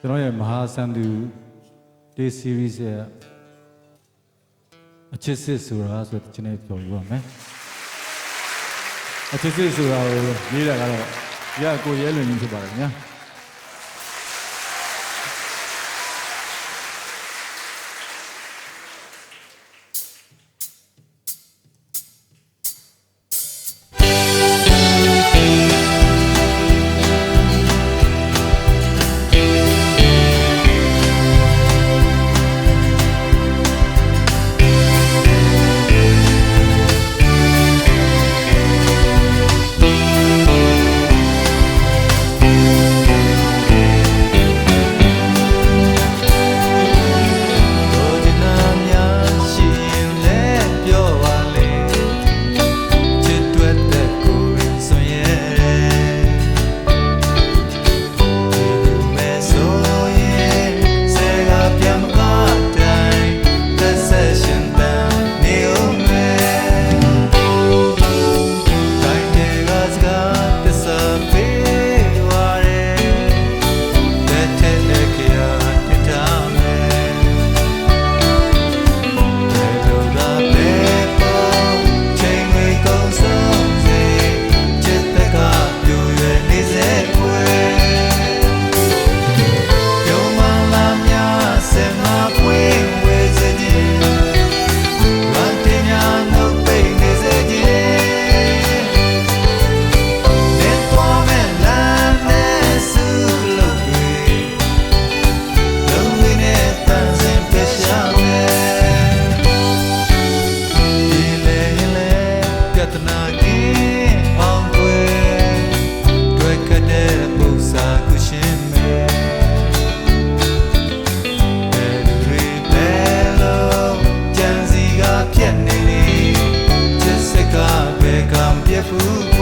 ကျွန်တော်ရဲ့မဟာဆန်သူ day series ရဲ့အချစ်စစ်ဆိုတာဆိုတဲ့ကျင်းနဲ့ပြောပြပါမယ်အချစ်စစ်ဆိုတာကိုရေးတာကတော့ရကိုရဲလွင်ကြီးဖြစ်ပါတယ်ခင်ဗျာ food.